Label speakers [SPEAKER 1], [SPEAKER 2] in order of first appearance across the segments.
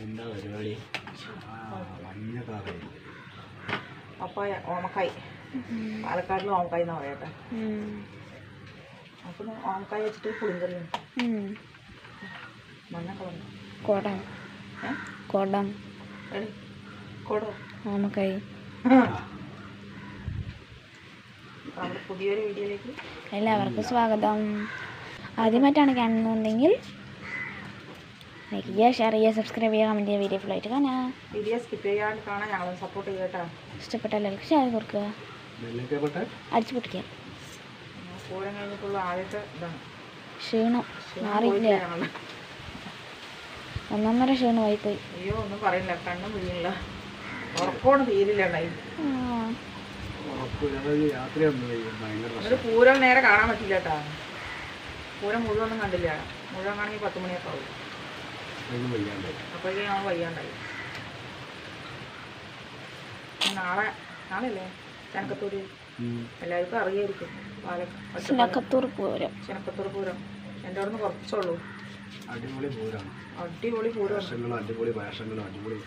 [SPEAKER 1] എന്താ പരിപാടി? മഞ്ഞ കാറേ
[SPEAKER 2] പപ്പായ ഓമക്കായ്. പാലക്കാടിൽ ഓമക്കായ് എന്നാ പറയട്ടെ അപ്പം ഓമക്കായ് വെച്ചിട്ട് പുളിങ്കറിയും മഞ്ഞ കളർ
[SPEAKER 3] കുടം.
[SPEAKER 2] ഏ?
[SPEAKER 3] കുടം.
[SPEAKER 2] എടി കൊടു?
[SPEAKER 3] ഓമക്കായി.
[SPEAKER 2] നമ്മുടെ പുതിയൊരു വീഡിയോയിലേക്ക്
[SPEAKER 3] എല്ലാവർക്കും സ്വാഗതം. ആദ്യമായിട്ടാണ് കാണുന്നതെങ്കിൽ ലൈക്ക് ചെയ്യുക ഷെയർ ചെയ്യുക സബ്സ്ക്രൈബ് ചെയ്യുക കമന്റ് ചെയ്യുക വീഡിയോ ഫുൾ ആയിട്ട് കാണാം.
[SPEAKER 2] വീഡിയോ സ്കിപ്പ് ചെയ്യാണ്ട് കാണാൻ ഞങ്ങൾ സപ്പോർട്ട് ചെയ്യട്ടാ
[SPEAKER 3] ഇഷ്ടപ്പെട്ട എല്ലാവർക്കും ഷെയർ കൊടുക്കുക. അടിച്ചു പൊട്ടിക്കുക ക്ഷീണം. മാറിയില്ല. ഒന്നൊന്നര ക്ഷീണമായി പോയി
[SPEAKER 2] അയ്യോ ഒന്നും പറയില്ല. കണ്ണും വീഴില്ല ഉറക്കോട് തീരില്ല ഉണ്ടായി.
[SPEAKER 1] അതായത് യാത്രയൊന്നും ഭയങ്കര
[SPEAKER 2] എന്നിട്ട് പൂരം നേരെ കാണാൻ പറ്റില്ല കേട്ടാ. പൂരം മുഴുവൊന്നും കണ്ടില്ല. മുഴുവൻ കാണെങ്കിൽ പത്ത് മണിയൊക്കെ ആവും.
[SPEAKER 1] പ്രശ്നം വയ്യാണ്ടായി.
[SPEAKER 2] അപ്പോഴേക്കും ഞങ്ങൾ വയ്യാണ്ടായി. നാളെ നാളെയല്ലേ? ചനക്കത്തൂര്. എല്ലാവർക്കും അറിയായിരിക്കും.
[SPEAKER 3] ചനക്കത്തൂർ പൂരം.
[SPEAKER 2] ചെനക്കത്തൂർ പൂരം. എന്റെ അവിടെ നിന്ന് കുറച്ചുള്ളൂ.
[SPEAKER 1] അടിപൊളി പൂരാണ്.
[SPEAKER 2] അടിപൊളി പൂരം
[SPEAKER 1] അടിപൊളി വേഷങ്ങളും അടിപൊളി.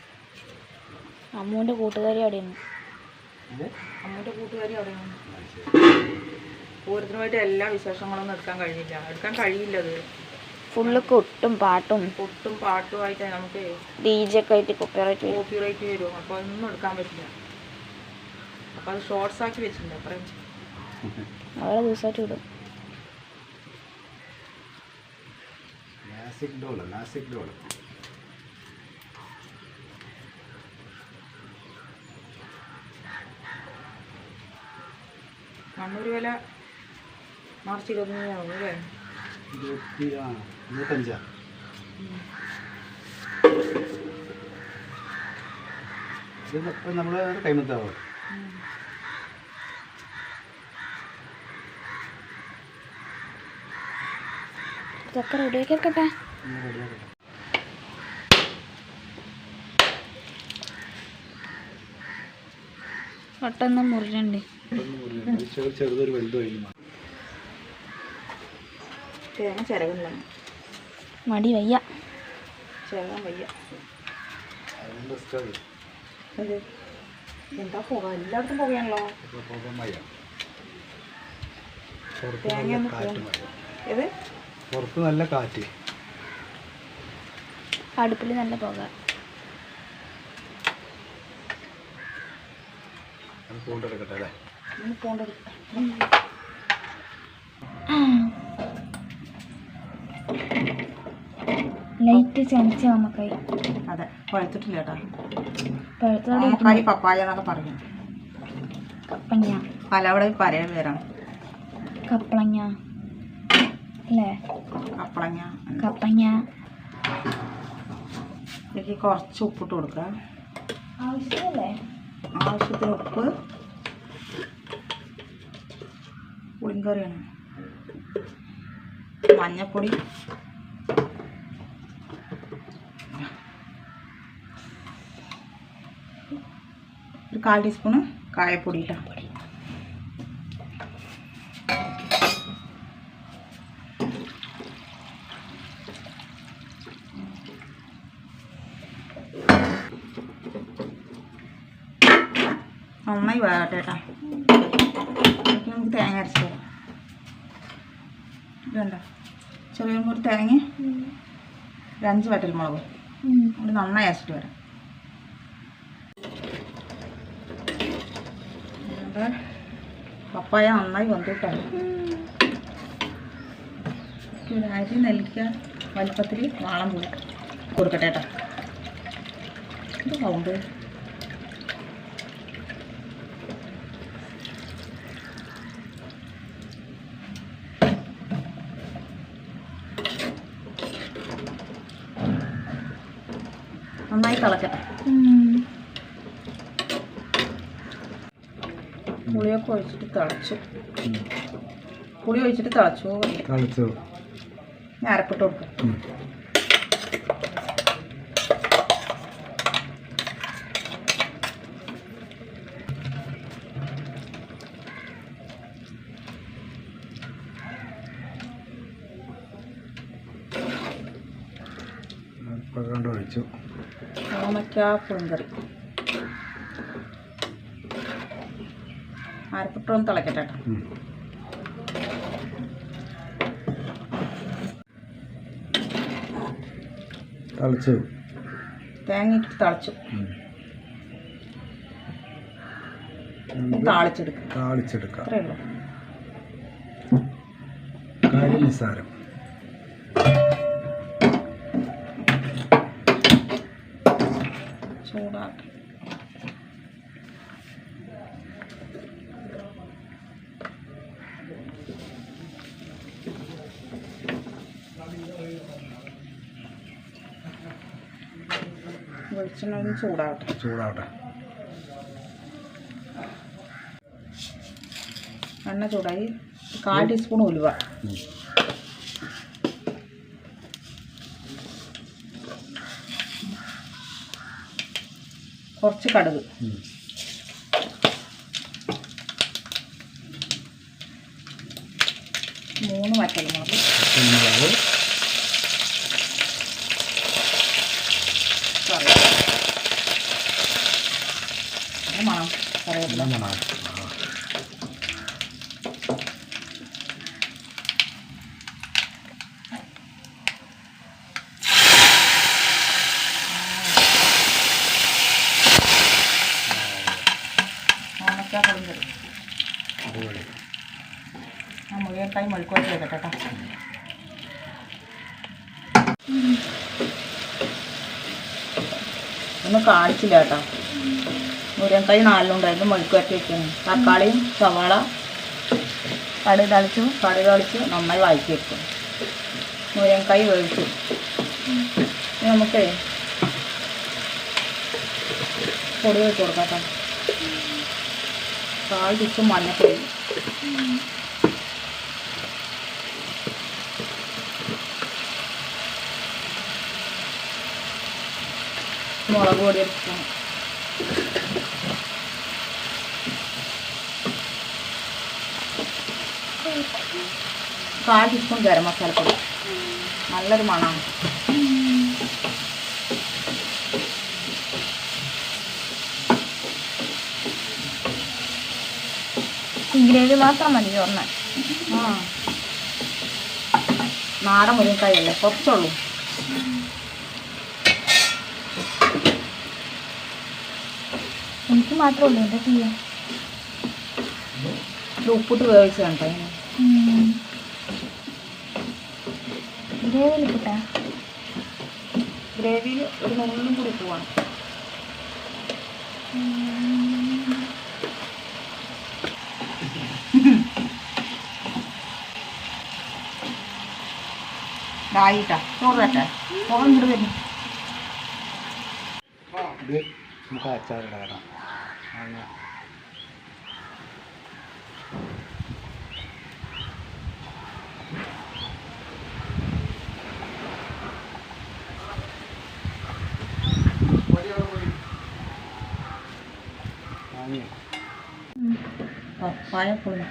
[SPEAKER 3] അമ്മൂന്റെ കൂട്ടുകാരി അവിടെയാണ്.
[SPEAKER 2] അമ്മൂന്റെ കൂട്ടുകാരി അവിടെയാണ്. പൂരത്തിനുമായിട്ട് എല്ലാ വിശേഷങ്ങളൊന്നും എടുക്കാൻ കഴിഞ്ഞില്ല. എടുക്കാൻ കഴിയില്ല അത്.
[SPEAKER 3] ഫുള്ള് കൊട്ടും പാട്ടും
[SPEAKER 2] പൊട്ടും പാട്ടുമായിട്ട് നമുക്ക്
[SPEAKER 3] ഡി ജെ ഒക്കെ ആയിട്ട് കോപ്പിറൈറ്റ് വരും.
[SPEAKER 2] കോപ്പിറൈറ്റ് വരും. അപ്പോൾ ഒന്നും എടുക്കാൻ പറ്റില്ല. അപ്പോൾ അത് ഷോർട്സ് ആക്കി വെച്ചിട്ടുണ്ട് അത്രയും.
[SPEAKER 3] അവളെ ദിവസമായിട്ട് വിടും
[SPEAKER 1] classic doll classic doll
[SPEAKER 2] Kannur വില മാർച്ച് ഇരുപത്തിമൂന്നാണ് അല്ലേ?
[SPEAKER 1] ഇരുപത്തി ആ ഇരുപത്തഞ്ചാ
[SPEAKER 3] ഇതൊക്കെ റെഡിയാക്കി
[SPEAKER 1] എടുക്കട്ടെ.
[SPEAKER 3] പെട്ടെന്ന് മുറിഞ്ഞുണ്ട്
[SPEAKER 1] ചെറു ചെറുതൊരു വലുതായി
[SPEAKER 2] തേങ്ങ ചിരകുന്നതാണ്
[SPEAKER 3] മടി വയ്യ.
[SPEAKER 2] ചിരകാൻ വയ്യ. എന്ത്? എന്താ പുക? എല്ലായിടത്തും പുകയാണല്ലോ. തേങ്ങ ഏത്?
[SPEAKER 1] പുറത്ത് നല്ല കാറ്റ്.
[SPEAKER 3] അടുപ്പിൽ നല്ല പുക.
[SPEAKER 1] പൂണ്ടെടുക്കട്ടെ അല്ലേ?
[SPEAKER 2] ഒന്ന്
[SPEAKER 3] ലൈറ്റ് ചമച്ച ഓമക്കായി
[SPEAKER 2] അതെ പഴുത്തിട്ടില്ല കേട്ടോ. പപ്പായ എന്നൊക്കെ പറഞ്ഞു.
[SPEAKER 3] കപ്പങ്ങ.
[SPEAKER 2] പലവിടെ പരയുടെ പേരാണ്.
[SPEAKER 3] കപ്പളങ്ങ. അല്ലേ?
[SPEAKER 2] കപ്പളങ്ങ.
[SPEAKER 3] കപ്പങ്ങ.
[SPEAKER 2] ഇതിലേക്ക് കുറച്ച് ഉപ്പിട്ട് കൊടുക്കുക
[SPEAKER 3] ആവശ്യമല്ലേ
[SPEAKER 2] ആവശ്യത്തിന് ഉപ്പ്. പുളിങ്കറിയാണ്. മഞ്ഞപ്പൊടി. കാൽ ടീസ്പൂണ് കായപ്പൊടി ഇട്ടാ നന്നായി വേകട്ടെ കേട്ടോ. നമുക്ക് തേങ്ങ അരച്ച് തരാം ഇതുണ്ട ചെറിയ ഒരു തേങ്ങ ഒരു അഞ്ച് വറ്റൽ മുളകും നന്നായി അരച്ചിട്ട് വരാം. നമ്മുടെ പപ്പായ നന്നായി വന്നിട്ടാണ് ഒരു അരി നെല്ലിക്ക വലിപ്പത്തിൽ വാളം പുളി കൊടുക്കട്ടെ കേട്ടോ. ഇത് നന്നായി തിളക്കട്ടെ പുളിയൊക്കെ ഒഴിച്ചിട്ട് തിളച്ചു. പുളി ഒഴിച്ചിട്ട് തിളച്ചു.
[SPEAKER 1] തിളച്ചു.
[SPEAKER 2] ഞാൻ അരപ്പിട്ട് കൊടുക്കും.
[SPEAKER 1] കണ്ട് ഒഴിച്ചു.
[SPEAKER 2] ഓമയ്ക്ക പുളിങ്കറി. അരപ്പിട്ടൊന്ന് തിളക്കട്ടെ കേട്ടോ.
[SPEAKER 1] തളിച്ചു.
[SPEAKER 2] തേങ്ങ തിളച്ചു. താളിച്ചെടുക്കാം. അത്രേ ഉള്ളൂ.
[SPEAKER 1] കാര്യം നിസ്സാരം
[SPEAKER 2] ചൂടാക്കി വെളിച്ചെണ്ണ ഒന്ന് ചൂടാവട്ടെ.
[SPEAKER 1] ചൂടാവട്ടെ.
[SPEAKER 2] എണ്ണ ചൂടായി. കാൽ ടീസ്പൂൺ ഉലുവ. കുറച്ച് കടുക്. മണം കറിവേപ്പില
[SPEAKER 1] എല്ലാം മണം
[SPEAKER 2] മുഴുവൻകായി വെക്കട്ടെ ഒന്നും കാണിച്ചില്ല കേട്ടോ. മുരുവൻകായി നാലിലുണ്ടായിരുന്നു. മെഴുക്കുവരട്ടി വെക്കുന്നു തക്കാളിയും സവാള
[SPEAKER 3] കടുക് തളിച്ചു.
[SPEAKER 2] കടുക് തളിച്ചു നന്നായി വഴറ്റി വെക്കും മുരുവൻകായി വേവിച്ചു. നമുക്കേ പൊടി വെച്ച് കൊടുക്കാം കാൽ ടീസ്പൂൺ മഞ്ഞപ്പൊടി. മുളക് പൊടി ഒരു കാൽ ടീസ്പൂൺ ഗരം മസാലപ്പൊടി നല്ലൊരു മണമാണ്.
[SPEAKER 3] ഗ്രേവി മാത്രം മതി ചോറിന്.
[SPEAKER 2] ആ. നാടൻ മുരിങ്ങക്കായ അല്ലേ കുറച്ചുള്ളൂ.
[SPEAKER 3] എനിക്ക് മാത്രമേ ഉള്ളൂ. എന്താ
[SPEAKER 2] ചെയ്യാം? ഉപ്പിട്ട് വേവിച്ച് കണ്ടോ? ഇങ്ങനെ
[SPEAKER 3] ഗ്രേവിയിൽ കിട്ടാ
[SPEAKER 2] ഗ്രേവിയിൽ ഒരു നുള്ളും കൂടി ഉപ്പ് വേണം. ഇതായിട്ടാ ചോറ് തട്ടെ ചോറ് ഇങ്ങോട്ട് വരുന്നു
[SPEAKER 1] ഇത് നമുക്ക് അച്ചാറിടാം
[SPEAKER 2] പുളി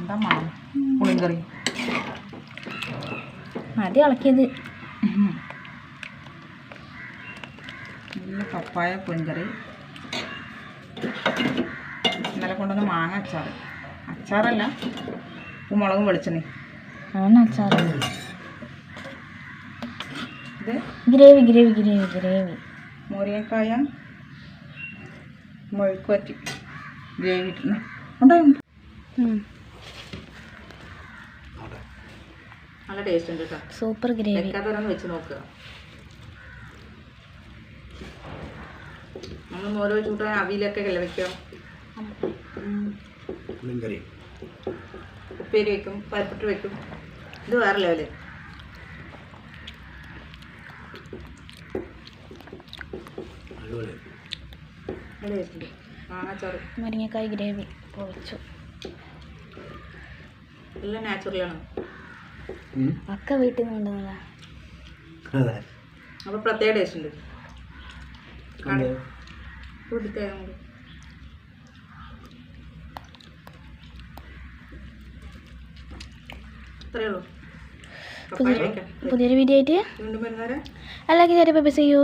[SPEAKER 2] എന്താ മണം പുളിങ്കറി.
[SPEAKER 3] മതി ഇളക്കിയത്.
[SPEAKER 2] നല്ല പപ്പായ പുളിങ്കറി. ഇന്നലെ കൊണ്ടുവന്ന മാങ്ങ അച്ചാർ അച്ചാറല്ല ഉപ്പും മുളകും വെളിച്ചെണ്ണ
[SPEAKER 3] അച്ചാർ
[SPEAKER 2] ഇത്
[SPEAKER 3] ഗ്രേവി ഗ്രേവി ഗ്രേവി ഗ്രേവി.
[SPEAKER 2] മുരിങ്ങക്കായ മുഴുക്കുവറ്റി ഗ്രേവി. നല്ല ടേസ്റ്റ് ഉണ്ട് കേട്ടോ.
[SPEAKER 3] Super gravy.
[SPEAKER 2] വെക്കാത്തവരൊന്ന് വെച്ച് നോക്കുക നമ്മൾ ഓരോ ചൂട്ടാൻ അവിയിലൊക്കെ അല്ലേ വെക്കാം ഉപ്പേരി വെക്കും പരിപ്പിട്ട് വെക്കും. ഇത് വേറെ ലെവൽ
[SPEAKER 1] അടിപൊളി
[SPEAKER 2] നല്ല ടേസ്റ്റ് ഉണ്ട് മാങ്ങാച്ചാറ്
[SPEAKER 3] മുരിങ്ങക്കായ് ഗ്രേവി പൊളിച്ചു
[SPEAKER 2] എല്ലാം നാച്ചുറലാണ്
[SPEAKER 1] ഉം.
[SPEAKER 3] ഒക്കെ വീട്ടിൽ നിന്ന് കൊണ്ടുവന്നതാ.
[SPEAKER 2] അപ്പോൾ പ്രത്യേക ടേസ്റ്റ് ഉണ്ട്.
[SPEAKER 3] പുതിയൊരു വീഡിയോ ആയിട്ട്
[SPEAKER 2] അല്ലെങ്കിൽ വരുന്നവരെ.
[SPEAKER 3] എല്ലാവർക്കും ചെറിയ ബൈ ചെയ്യൂ